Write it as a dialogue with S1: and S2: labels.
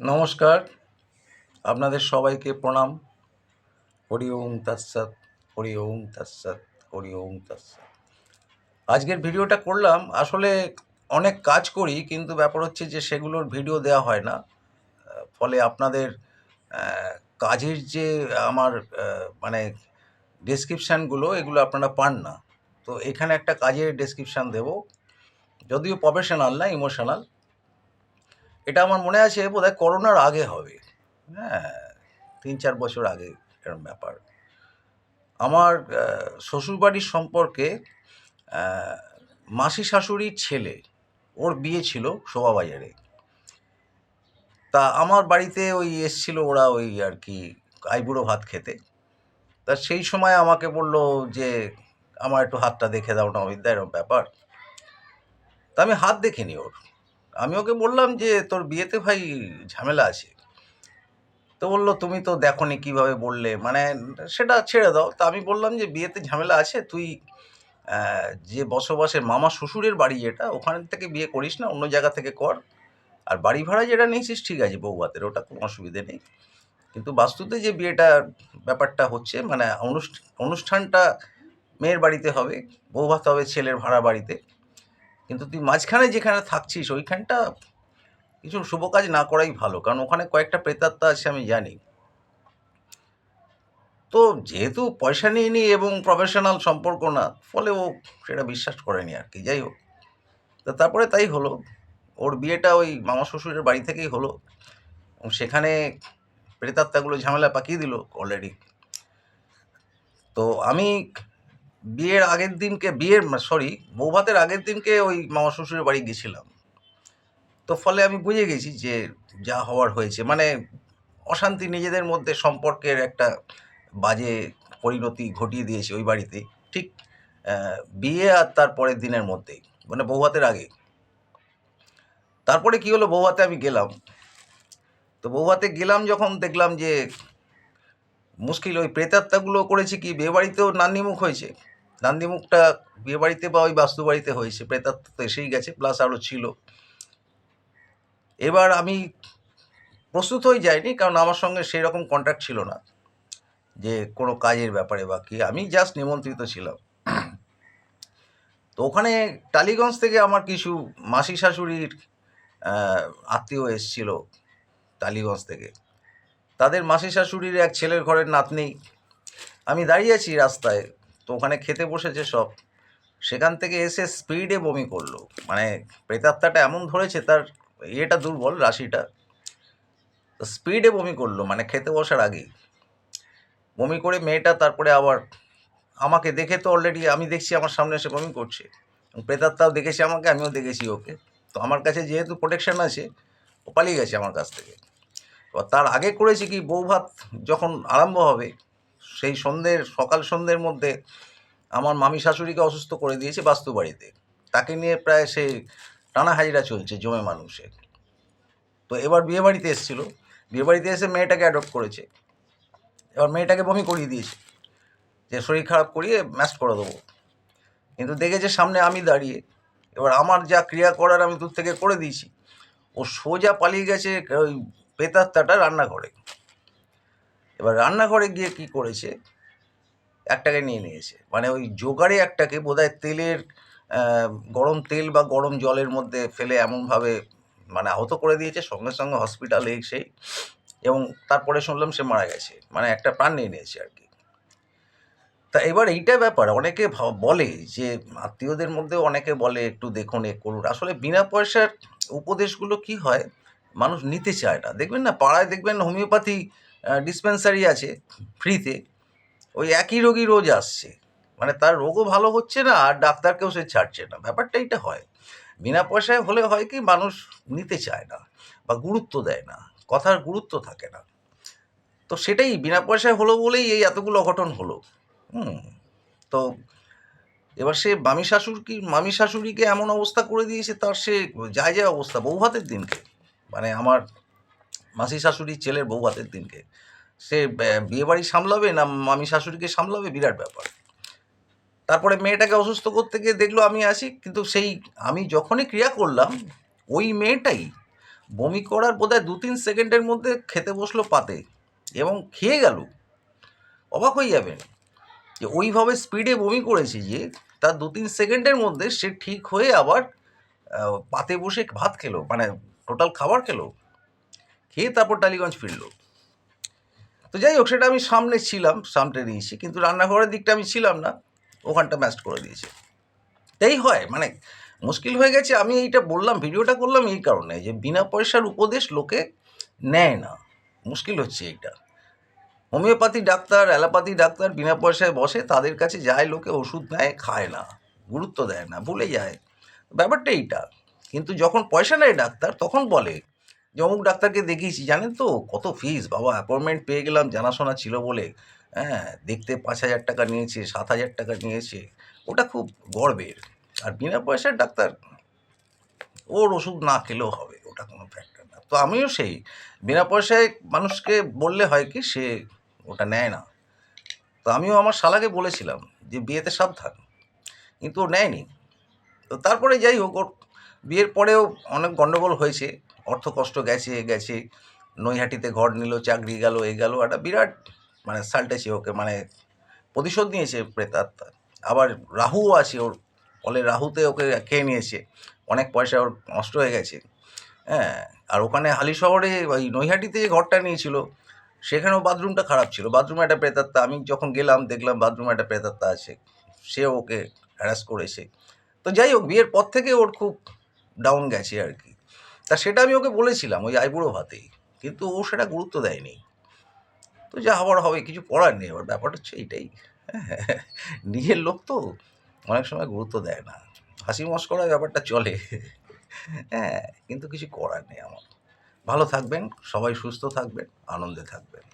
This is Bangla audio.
S1: নমস্কার। আপনাদের সবাইকে প্রণাম। হরি ওম তৎসৎ, হরি ওম তৎসৎ, হরি ওম তৎসৎ। আজকের ভিডিওটা করলাম। আসলে অনেক কাজ করি, কিন্তু ব্যাপার হচ্ছে যে সেগুলোর ভিডিও দেওয়া হয় না। ফলে আপনাদের কাজের যে আমার মানে ডেসক্রিপশানগুলো এগুলো আপনারা পান না। তো এখানে একটা কাজের ডেসক্রিপশান দেব। যদিও প্রফেশনাল না ইমোশনাল এটা আমার মনে আছে বোধহয় করোনার আগে হবে। হ্যাঁ তিন চার বছর আগে এরকম ব্যাপার। আমার শ্বশুরবাড়ির সম্পর্কে মাসি শাশুড়ির ছেলে, ওর বিয়ে ছিল শোভাবাজারে। তা আমার বাড়িতে ওই এসছিল ওরা ওই আর কি আইবুড়ো ভাত খেতে। তা সেই সময় আমাকে বলল যে আমার একটু হাতটা দেখে দাও না অমিতদা এরকম ব্যাপার। তা আমি হাত দেখিনি ওর। আমি ওকে বললাম যে, তোর বিয়েতে ভাই ঝামেলা আছে। তো বলল, তুমি তো দেখো নি কীভাবে বললে। মানে সেটা ছেড়ে দাও। তা আমি বললাম যে, বিয়েতে ঝামেলা আছে, তুই যে বসবাসের মামা শ্বশুরের বাড়ি যেটা, ওখান থেকে বিয়ে করিস না, অন্য জায়গা থেকে কর। আর বাড়ি ভাড়া যেটা নিয়েছিস, ঠিক আছে বৌভাতের ওটা কোনো অসুবিধে নেই। কিন্তু বাস্তুতে যে বিয়েটা, ব্যাপারটা হচ্ছে মানে অনুষ্ঠা- অনুষ্ঠানটা মেয়ের বাড়িতে হবে বৌভাত হবে ছেলের ভাড়া বাড়িতে। কিন্তু তুই মাঝখানে যেখানে থাকছিস, ওইখানটা কিছু শুভ কাজ না করাই ভালো। কারণ ওখানে কয়েকটা প্রেতাত্মা আছে আমি জানি। তো যেহেতু পয়সা নিয়ে নি এবং প্রফেশনাল সম্পর্ক না, ফলে ও সেটা বিশ্বাস করেনি আর কি। যাই হোক। তো তারপরে তাই হলো। ওর বিয়েটা ওই মামা শ্বশুরের বাড়ি থেকেই হলো। সেখানে প্রেতাত্মাগুলো ঝামেলা পাকিয়ে দিল অলরেডি তো আমি বিয়ের আগের দিনকে, বিয়ের সরি বৌভাতের আগের দিনকে ওই মামা শ্বশুরের বাড়ি গেছিলাম। তো ফলে আমি বুঝে গেছি যে যা হওয়ার হয়েছে। মানে অশান্তি নিজেদের মধ্যে সম্পর্কের একটা বাজে পরিণতি ঘটিয়ে দিয়েছে ওই বাড়িতে। ঠিক বিয়ে আর তার পরের দিনের মধ্যেই মানে বৌভাতের আগে। তারপরে কি হলো? বৌভাতে আমি গেলাম। তো বৌভাতে গেলাম যখন দেখলাম যে মুশকিল, ওই প্রেতাত্মাগুলো করেছে কি? বিয়ে বাড়িতেও নান্দিমুখ হয়েছে। নান্দিমুখটা বিয়ে বাড়িতে বা ওই বাস্তু বাড়িতে হয়েছে, প্রেতাত্মা তো এসেই গেছে প্লাস আরও ছিল। এবার আমি প্রস্তুত হয়ে যাইনি, কারণ আমার সঙ্গে সেই রকম কন্ট্যাক্ট ছিল না, যে কোনো কাজের ব্যাপারে বা কি। আমি জাস্ট নিমন্ত্রিত ছিলাম। তো ওখানে টালিগঞ্জ থেকে আমার কিছু মাসি শাশুড়ির আত্মীয় এসছিল টালিগঞ্জ থেকে। তাদের মাসি শাশুড়ির এক ছেলের ঘরের নাতনি। আমি দাঁড়িয়ে আছি রাস্তায়। তো ওখানে খেতে বসেছে সব। সেখান থেকে এসে স্পিডে বমি করল। মানে প্রেতাত্মাটা এমন ধরেছে, তার ইয়েটা দুর্বল, রাশিটা। তো স্পিডে বমি করল মানে খেতে বসার আগেই। বমি করে মেয়েটা তারপরে আবার আমাকে দেখে তো অলরেডি আমি দেখছি আমার সামনে এসে বমি করছে। প্রেতাত্মাও দেখেছে আমাকে, আমিও দেখেছি ওকে। তো আমার কাছে যেহেতু প্রোটেকশন আছে, ও পালিয়ে গেছে আমার কাছ থেকে। তার আগে করেছি কি, বৌভাত যখন আরম্ভ হবে সেই সন্ধ্যের, সকাল সন্ধ্যের মধ্যে আমার মামি শাশুড়িকে অসুস্থ করে দিয়েছে বাস্তু বাড়িতে তাকে নিয়ে প্রায় সে টানা হাজিরা চলছে জমে মানুষের তো এবার বিয়ে বাড়িতে এসেছিল। বিয়ে বাড়িতে এসে মেয়েটাকে অ্যাডপ্ট করেছে। এবার মেয়েটাকে বমি করিয়ে দিয়েছে যে শরীর খারাপ করিয়ে ম্যাচ করে দেবো। কিন্তু দেখেছে সামনে আমি দাঁড়িয়ে, এবার আমার যা ক্রিয়া করার আমি দূর থেকে করে দিয়েছি। ও সোজা পালিয়ে গেছে ওই পেতাত্তাটা রান্নাঘরে। এবার রান্নাঘরে গিয়ে কি করেছে? একটাকে নিয়ে নিয়েছে। মানে ওই জোগাড়ে একটাকে বোধহয় তেলের গরম তেল বা গরম জলের মধ্যে ফেলে এমনভাবে মানে আহত করে দিয়েছে। সঙ্গে সঙ্গে হসপিটালে সেই এবং তারপরে শুনলাম সে মারা গেছে। মানে একটা প্রাণ নিয়ে নিয়েছে আর কি। তা এবার এইটা ব্যাপার, অনেকে বলে যে আত্মীয়দের মধ্যে অনেকে বলে একটু দেখুন, এ করুন। আসলে বিনা পয়সার উপদেশগুলো কি হয়? মানুষ নিতে চায় না। দেখবেন না, পাড়ায় দেখবেন হোমিওপ্যাথি ডিসপেন্সারি আছে ফ্রিতে ওই একই রোগী রোজ আসছে। মানে তার রোগও ভালো হচ্ছে না, আর ডাক্তারকেও সে ছাড়ছে না। ব্যাপারটা এইটা হয়। বিনা পয়সায় হলে হয় কি, মানুষ নিতে চায় না বা গুরুত্ব দেয় না, কথার গুরুত্ব থাকে না। তো সেটাই, বিনা পয়সায় হলো বলেই এই এতগুলো অঘটন হলো। হুম, তো এবার সে মামি শাশুড় কি, মামি শাশুড়িকে এমন অবস্থা করে দিয়েছে, তার সে, যায় যায় অবস্থা, বৌভাতের দিনকে। মানে আমার মাসি শাশুড়ির ছেলের বৌভাতের দিনকে। সে বিয়েবাড়ি সামলাবে না মামি শাশুড়িকে সামলাবে? বিরাট ব্যাপার। তারপরে মেয়েটাকে অসুস্থ করতে গিয়ে দেখল আমি আসি, কিন্তু সেই আমি যখনই ক্রিয়া করলাম, ওই মেয়েটাই বমি করার বোধহয় দু তিন সেকেন্ডের মধ্যে খেতে বসল পাতে এবং খেয়ে গেল। অবাক হয়ে যাবেন যে ওইভাবে স্পিডে বমি করেছে যে তার দু তিন সেকেন্ডের মধ্যে সে ঠিক হয়ে আবার পাতে বসে ভাত খেলো মানে টোটাল খাবার খেলো। খেয়ে তারপর টালিগঞ্জ ফিরল। তো যাই হোক, সেটা আমি সামনে ছিলাম, সামনে নিয়েছি কিন্তু রান্নাঘরের দিকটা আমি ছিলাম না, ওখানটা ম্যাস্ট করে দিয়েছে। তাই হয় মানে মুশকিল হয়ে গেছে, আমি এইটা বললাম, ভিডিওটা করলাম এই কারণে যে বিনা পয়সার উপদেশ লোকে নেয় না। মুশকিল হচ্ছে এইটা। হোমিওপ্যাথি ডাক্তার, অ্যালোপ্যাথি ডাক্তার বিনা পয়সায় বসে, তাদের কাছে যায়, লোকে ওষুধ নেয়, খায় না, গুরুত্ব দেয় না, ভুলে যায়। ব্যাপারটা এইটা। কিন্তু যখন পয়সা নেয় ডাক্তার, তখন বলে যে অমুক ডাক্তারকে দেখিয়েছি, জানেন তো? কত ফিস বাবা অ্যাপয়েন্টমেন্ট পেয়ে গেলাম, জানাশোনা ছিল বলে। হ্যাঁ দেখতে পাঁচ হাজার টাকা নিয়েছে, সাত হাজার টাকা নিয়েছে। ওটা খুব গর্বের। আর বিনা পয়সার ডাক্তার, ওর ওষুধ না খেলেও হবে, ওটা কোনো ফ্যাক্টর না। তো আমিও সেই, বিনা পয়সায় মানুষকে বললে হয় কি, সে ওটা নেয় না। তো আমিও আমার শালাকে বলেছিলাম যে, বিয়েতে সাবধান। কিন্তু ও নেয়নি। তো তারপরে যাই হোক, ওর বিয়ের পরেও অনেক গণ্ডগোল হয়েছে। অর্থ কষ্ট গেছে গেছে। নৈহাটিতে ঘর নিল, চাকরি গেল, এ গেল। একটা বিরাট মানে সাল্টেছে ওকে মানে প্রতিশোধ নিয়েছে প্রেতাত্মা। আবার রাহুও আছে ওর, ফলে রাহুতে ওকে খেয়ে নিয়েছে। অনেক পয়সা ওর নষ্ট হয়ে গেছে। হ্যাঁ আর ওখানে হালি শহরে ওই নৈহাটিতে যে ঘরটা নিয়েছিল, সেখানেও বাথরুমটা খারাপ ছিল। বাথরুমে একটা প্রেতাত্মা, আমি যখন গেলাম, দেখলাম বাথরুমে একটা প্রেতাত্মা আছে। সে ওকে হ্যারাস করেছে। তো যাই হোক, বিয়ের পর থেকে ওর খুব ডাউন গেছে আর কি। তা সেটা আমি ওকে বলেছিলাম ওই আইবুড়ো ভাতেই কিন্তু ও সেটা গুরুত্ব দেয়নি। তো যা হবার হবে, কিছু করার নেই, এবার ব্যাপারটা হচ্ছে এইটাই। নিজের লোক তো অনেক সময় গুরুত্ব দেয় না। হাসি মস্করা ব্যাপারটা চলে। হ্যাঁ কিন্তু কিছু করার নেই আমার। ভালো থাকবেন, সবাই সুস্থ থাকবেন, আনন্দে থাকবেন।